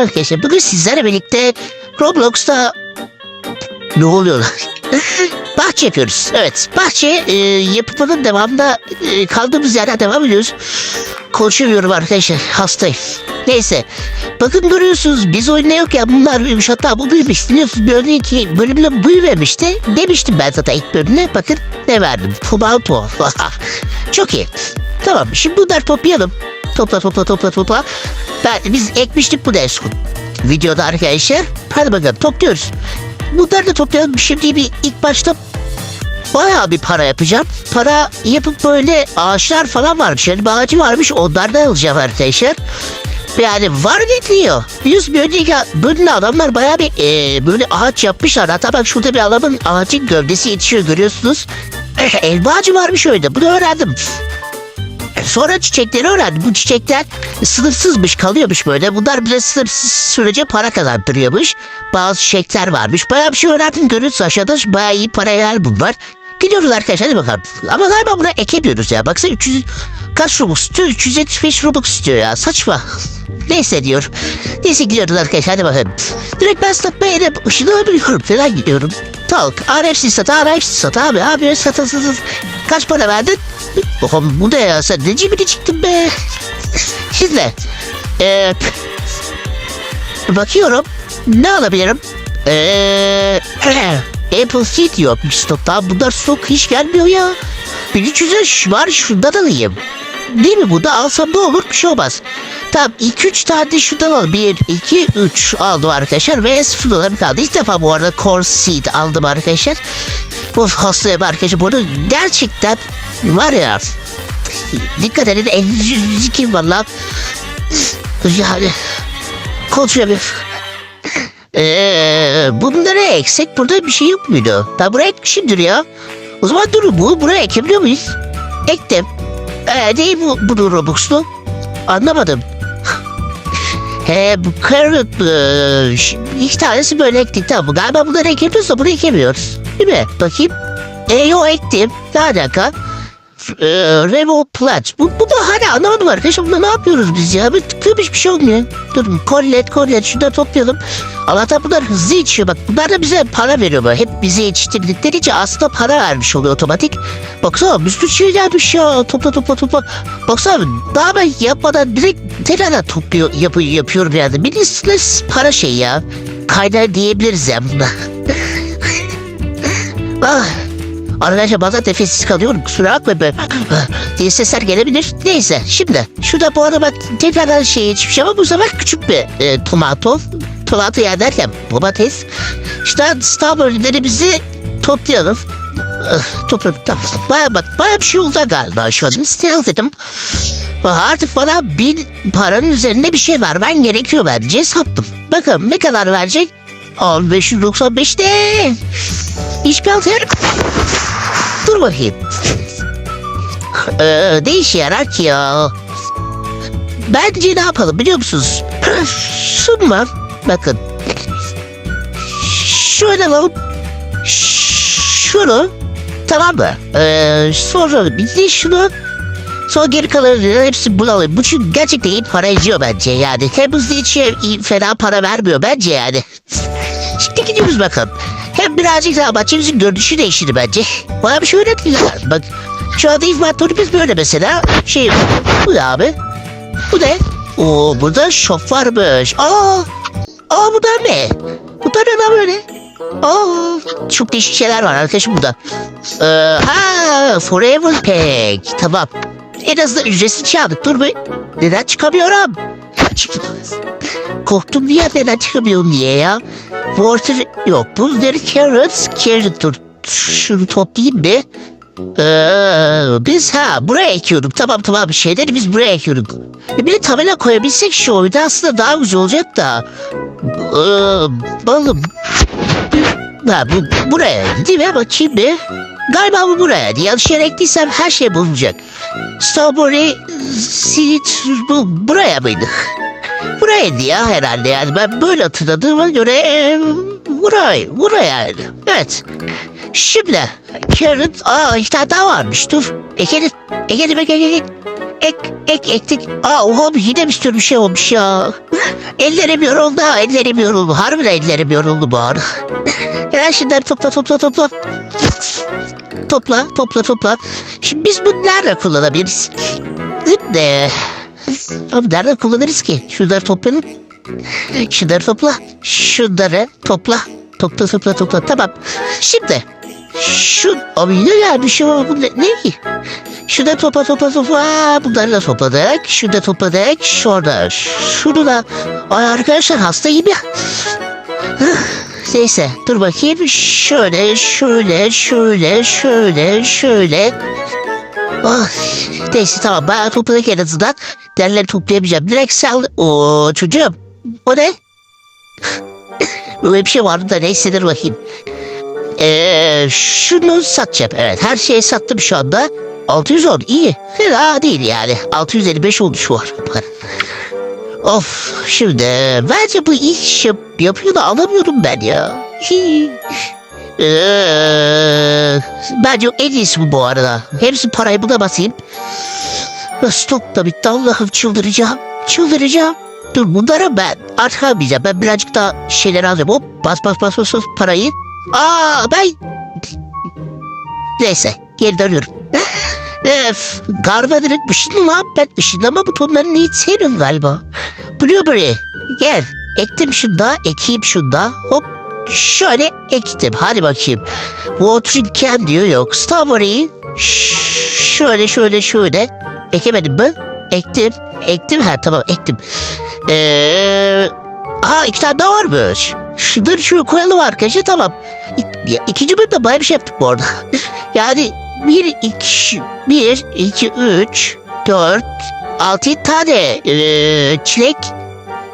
Merhaba arkadaşlar. Bugün sizlerle birlikte Roblox'ta ne oluyor lan? bahçe yapıyoruz. Evet bahçe e, yapımının devamında e, kaldığımız yerden devam ediyoruz. Konuşamıyorum arkadaşlar. Hastayım. Neyse. Bakın görüyorsunuz biz oyunda yok ya bunlar büyümüş hatta bu büyümüş biliyorsunuz bir önceki bölümde büyümemişti. Demiştim ben zaten ilk bölümde bakın ne verdim. Pumalpo. Çok iyi. Tamam şimdi bunları toplayalım. Topla topla topla topla. Ben, biz ekmiştik bu Deskun. Videoda arkadaşlar. Hadi bakalım topluyoruz. Bunları da toplayalım. Şimdi bir ilk başta bayağı bir para yapacağım. Para yapıp böyle ağaçlar falan varmış. Yani bir ağacı varmış onlardan alacağım arkadaşlar. Yani var. Yüz bir önceki bölümde adamlar bayağı bir e, böyle ağaç yapmışlar. Hatta bak şurada bir adamın ağacın gövdesi yetişiyor görüyorsunuz. Elma ağacı varmış öyle. Bunu öğrendim. Sonra çiçekleri öğrendim. Bu çiçekler sınırsızmış kalıyormuş böyle. Bunlar bize sınırsız sürece para kazandırıyormuş. Bazı çiçekler varmış. Bayağı bir şey öğrendim. Görüyorsunuz aşağıda bayağı iyi para yer bunlar. Gidiyoruz arkadaşlar hadi bakalım. Ama galiba buna ekemiyoruz ya. Baksana 300 kaç Robux istiyor? 375 Robux istiyor ya. Saçma. Neyse diyor. Neyse gidiyoruz arkadaşlar hadi bakalım. Direkt ben satmaya inip ışınlanabiliyorum falan gidiyorum. Talk. RFC sat, RFC sat abi. Abi sat, sat, sat. Kaç para verdin? Oğlum bu da ya sen ne cimri çıktın be. Şimdi. Ee, bakıyorum. Ne alabilirim? Ee, Apple Seed yok. Stokta bunlar stok hiç gelmiyor ya. 1300 var şundan alayım. Değil mi bu da alsam ne olur bir şey olmaz. Tamam 2-3 tane şundan al. 1, 2, 3 aldım arkadaşlar. Ve 0 dolarım kaldı. İlk defa bu arada Core Seed aldım arkadaşlar. Bu hastaya arkadaşlar. Bunu gerçekten var ya. Dikkat edin 50 kim var lan. Yani konuşamıyorum. Ee, bunları eksik burada bir şey yok muydu? Ben buraya ekmişimdir ya. O zaman durun bu buraya ekebiliyor muyuz? Ektim. Ee, değil bu, bu Robux'lu? Anlamadım. He bu carrot e, iki tanesi böyle ektik tamam. Galiba bunları ekebiliyoruz da bunu ekemiyoruz. Değil mi? Bakayım. E yo ektim. Ne alaka? E, Revo Plat. Bu, bu da hala anlamadım arkadaşlar. Bunda ne yapıyoruz biz ya? Bir tıklamış bir şey olmuyor. Durun kollet kollet şunları toplayalım. Allah'tan bunlar hızlı yetişiyor. Bak bunlar da bize para veriyor. Böyle. Hep bize yetiştirdikleri için aslında para vermiş oluyor otomatik. Baksana bir sürü şey gelmiş ya. Topla topla topla. Baksana daha ben yapmadan direkt tekrar topluyor, yapı, yapıyorum yani. Birisine para şey ya. Kaynar diyebiliriz ya buna. ah. Arkadaşlar bazen nefessiz kalıyorum kusura bakma be. diye sesler gelebilir. Neyse şimdi şurada bu arada bak tekrardan şey yetişmiş ama bu sefer küçük bir e, tomato. Tomato yer derken domates. İşte strawberry'lerimizi toplayalım. Topladık tamam. Baya bak baya bir şey oldu galiba şu an. Steal dedim. Artık bana bir paranın üzerinde bir şey vermen gerekiyor bence sattım. Bakalım ne kadar verecek? 1595'te. Hiçbir altı yok. Dur bakayım. Ee, ne işe yarar ki ya? Bence ne yapalım biliyor musunuz? Şunu var. Bakın. Şöyle alalım. Şunu. Tamam mı? Ee, sonra bir de şunu. Sonra geri kalanını hepsi bulalım. Bu çünkü gerçekten iyi para ediyor bence yani. Hem hızlı iyi, fena para vermiyor bence yani. Şimdi gidiyoruz bakalım. Hem birazcık daha bahçemizin görünüşü değişir bence. Bana bir şey öğrettiler. Bak şu anda inventorimiz böyle mesela. Şey bu ne abi? Bu ne? Oo burada şop varmış. Aa, aa bu da ne? Bu da ne lan böyle? Aa, çok değişik şeyler var arkadaşım burada. Ee, ha, Forever Pack. Tamam. En azından ücretsiz çaldık. Dur be. Neden çıkamıyorum? Korktum diye neden çıkamıyorum diye ya. Water yok. Bunları carrots, carrot. Şunu toplayayım bir. Ee, biz ha buraya ekiyorduk. Tamam tamam şeyleri biz buraya ekiyorduk. E, bir tabela koyabilsek şu oyunda aslında daha güzel olacak da. Ee, balım. Ha bu buraya değil mi? Bakayım bir. Galiba bu buraya. Yanlış yere ektiysem her şey bulunacak. Strawberry seed bu buraya mıydı? Buraydı ya herhalde yani ben böyle hatırladığıma göre e, buraya, buraya yani. Evet. Şimdi carrot, aa iki tane daha varmış dur. Ekelim, ekelim, ekelim. ek, ek, ektik. Aa oha yine bir sürü bir şey olmuş ya. Ellerim yoruldu, ellerim yoruldu. Harbiden ellerim yoruldu bu ara. Ya şunları topla, topla, topla. Topla, topla, topla. Şimdi biz bunu nerede kullanabiliriz? Ne? Abi nerede kullanırız ki? Şunları toplayalım. Şunları topla. Şunları topla. Topla topla topla. Tamam. Şimdi şu abi ne ya bir şey var bu ne, ne? Şurada topla topla topla. Bunları da topladık. Şurada topladık. Şurada. Şunu da. Ay arkadaşlar hastayım ya. Neyse dur bakayım. Şöyle şöyle şöyle şöyle şöyle. Ah, neyse tamam ben topladık en azından. Derleri toplayamayacağım. Direkt sal... Oo çocuğum. O ne? Böyle bir şey vardı da neyse dur bakayım. Ee, şunu satacağım. Evet her şeyi sattım şu anda. 610 iyi. Fena değil yani. 655 oldu şu an. Of şimdi bence bu iş yap- yapıyor da alamıyorum ben ya. Hii. Ee, bence en iyisi bu bu arada. Hepsi parayı buna basayım. Stok da bitti Allah'ım çıldıracağım. Çıldıracağım. Dur bunlara ben artamayacağım. Ben birazcık daha şeyler alacağım. Hop bas bas bas bas, bas parayı. Aa ben... Neyse geri dönüyorum. Öf, Garvadırık ışın lan ben ışınlama butonlarını hiç sevmiyorum galiba. Blueberry gel ektim şunda ekeyim şunda hop şöyle ektim hadi bakayım. Watering can diyor yok. Strawberry şöyle şöyle şöyle ekemedim mi? Ektim ektim ha tamam ektim. Ee, ha iki tane daha varmış. Şunları şöyle koyalım arkadaşlar tamam. İ- ikinci bölümde bayağı bir şey yaptık bu arada. yani bir, iki, bir, iki, üç, dört, altı tane ee, çilek.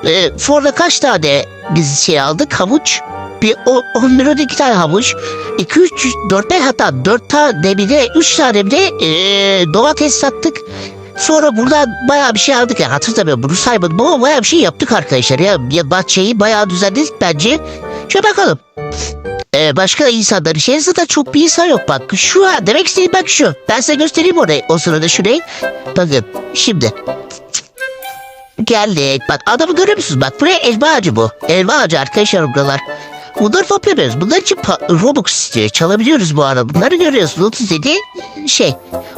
E, sonra kaç tane biz şey aldık havuç? Bir o, on lirada iki tane havuç. İki, üç, dört, beş hatta dört tane bir de üç tane bir de ee, domates sattık. Sonra buradan bayağı bir şey aldık ya hatırlamıyorum bunu saymadım ama bayağı bir şey yaptık arkadaşlar ya. ya bahçeyi bayağı düzenledik bence. Şöyle bakalım. Ee, başka insanlar içerisinde de çok bir insan yok bak. Şu an demek istediğim bak şu. Ben size göstereyim orayı. O sırada şurayı. Bakın şimdi. Geldik. Bak adamı görüyor musunuz? Bak buraya elma ağacı bu. Elma ağacı arkadaşlar buralar. Bunları toplamıyoruz. Bunlar için Robux istiyor. Çalabiliyoruz bu arada. Bunları görüyorsunuz. 37 şey.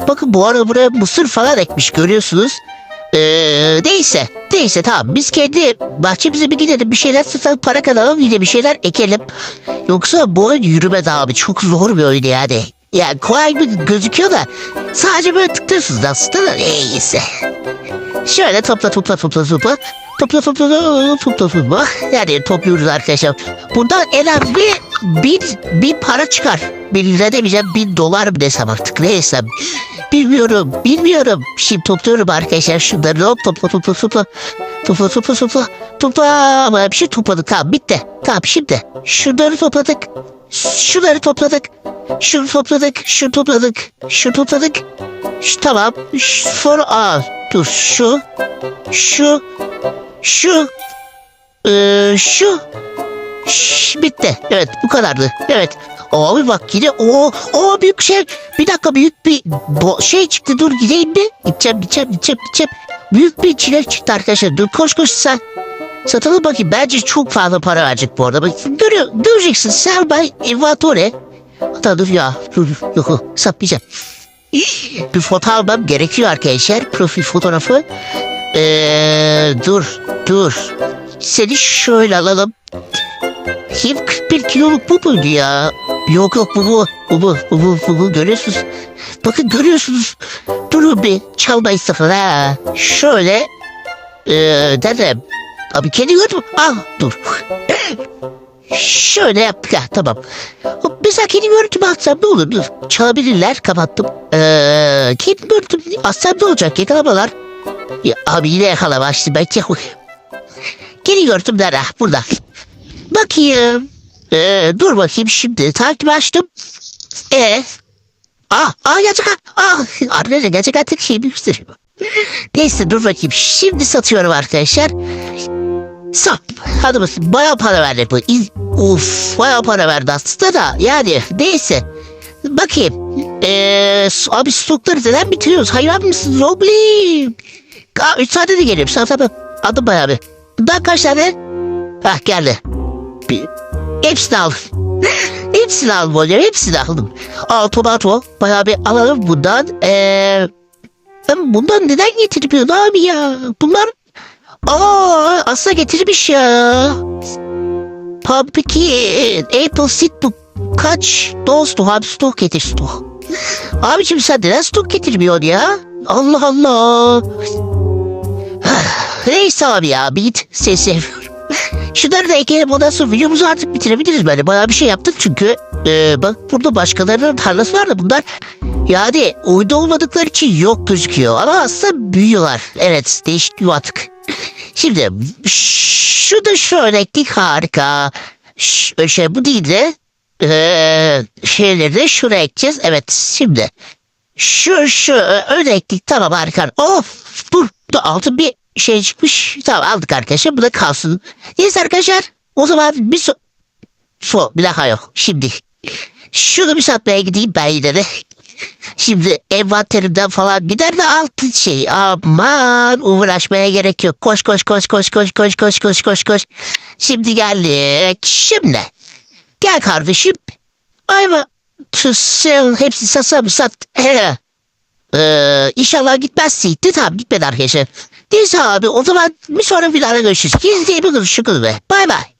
Bakın bu arada buraya mısır falan ekmiş görüyorsunuz. Ee, neyse. Neyse tamam. Biz kendi bahçemize bir gidelim. Bir şeyler satalım. Para kazanalım. Yine bir şeyler ekelim. Yoksa bu oyun yürümez abi. Çok zor bir oyun yani. Yani kolay bir gözüküyor da sadece böyle tıklıyorsunuz aslında da neyse. Şöyle topla topla topla topla. Topla topla topla topla topla. Yani topluyoruz arkadaşlar. Bundan en az bir, bir, bir para çıkar. Bir lira demeyeceğim bin dolar mı desem artık neyse. Bilmiyorum bilmiyorum. Şimdi topluyorum arkadaşlar şunları hop topla topla topla. Topla topla topla. Topla ama bir şey topladık tamam bitti. Tamam şimdi şunları topladık. Şunları topladık. Şunu topladık. Şunu topladık. Şunu topladık. Şu, tamam. Şu, sonra aa dur şu. Şu. Şu. Ee, şu. Şş, bitti. Evet bu kadardı. Evet. Abi bak yine o o büyük şey. Bir dakika büyük bir bo- şey çıktı. Dur gideyim mi? Gideceğim gideceğim gideceğim gideceğim. Büyük bir çilek çıktı arkadaşlar. Dur koş koş sen. Satalım bakayım. Bence çok fazla para verecek bu arada. Bak, görüyor, göreceksin. Sell by inventory. Hatta dur ya. Dur, yok. Satmayacağım. Bir foto almam gerekiyor arkadaşlar. Profil fotoğrafı. Ee, dur dur. Seni şöyle alalım. Kim 41 kiloluk bu muydu ya? Yok yok bu bu. Bu bu bu bu, bu, bu. görüyorsunuz. Bakın görüyorsunuz. Durun bir çalmayın sakın ha. Şöyle. Ee, dedem. Abi kedi gördüm. Ah dur. Şöyle yaptık ha tamam. Mesela kedi görüntümü atsam ne olur. Çalabilirler kapattım. Ee, kedi görüntümü atsam ne olacak yakalamalar. Ya, abi yine yakalamaçtı ben ki. Kedi gördüm nerede burada. Bakayım. Ee, dur bakayım şimdi takip açtım. Ee, Ah, ah gerçek ah, arkadaşlar gerçek artık şey bir sürü. Neyse dur bakayım şimdi satıyorum arkadaşlar. Sap. Hadi bakalım bayağı para verdi bu. Uf bayağı para verdi aslında da yani neyse. Bakayım. Ee, abi stokları neden bitiriyoruz? Hayran mısın Roblim? Aa, üç saate de geliyorum. Sana tabii. Adım bayağı bir. Bundan kaç tane? Hah geldi. Bir, hepsini aldım. hepsini aldım hocam. Hepsini aldım. Aa tomato. Bayağı bir alalım bundan. Ee, ben bundan neden getirmiyorsun abi ya? Bunlar Aa aslında getirmiş ya. Pumpkin, apple seed bu kaç dostu abi stok getir stok. Abicim sen neden stok getirmiyorsun ya? Allah Allah. Neyse abi ya git seni seviyorum. Şunları da ekleyelim ondan sonra videomuzu artık bitirebiliriz böyle. Bayağı bir şey yaptık çünkü. Ee, bak burada başkalarının tarlası var da bunlar yani uydu olmadıkları için yok gözüküyor. Ama aslında büyüyorlar. Evet değişik bir mantık. Şimdi şu da şu örneklik harika. Ş- şey bu değil de eee, şeyleri de şuraya ekeceğiz. Evet şimdi şu şu örneklik tamam harika. Of burada altın bir şey çıkmış. Tamam aldık arkadaşlar bu da kalsın. Neyse arkadaşlar o zaman bir so so bir dakika yok şimdi. Şunu bir satmaya gideyim ben yine de. Şimdi envanterimden falan gider de altın şey. Aman uğraşmaya gerek yok. Koş koş koş koş koş koş koş koş koş koş. Şimdi geldik. Şimdi. Gel kardeşim. Ayva. Sen hepsi satsa mı sat. Ee, inşallah gitmezse gitti. Tamam gitmedi arkadaşlar. Neyse abi o zaman bir sonra daha görüşürüz. Kendinize iyi bakın be. Bay bay.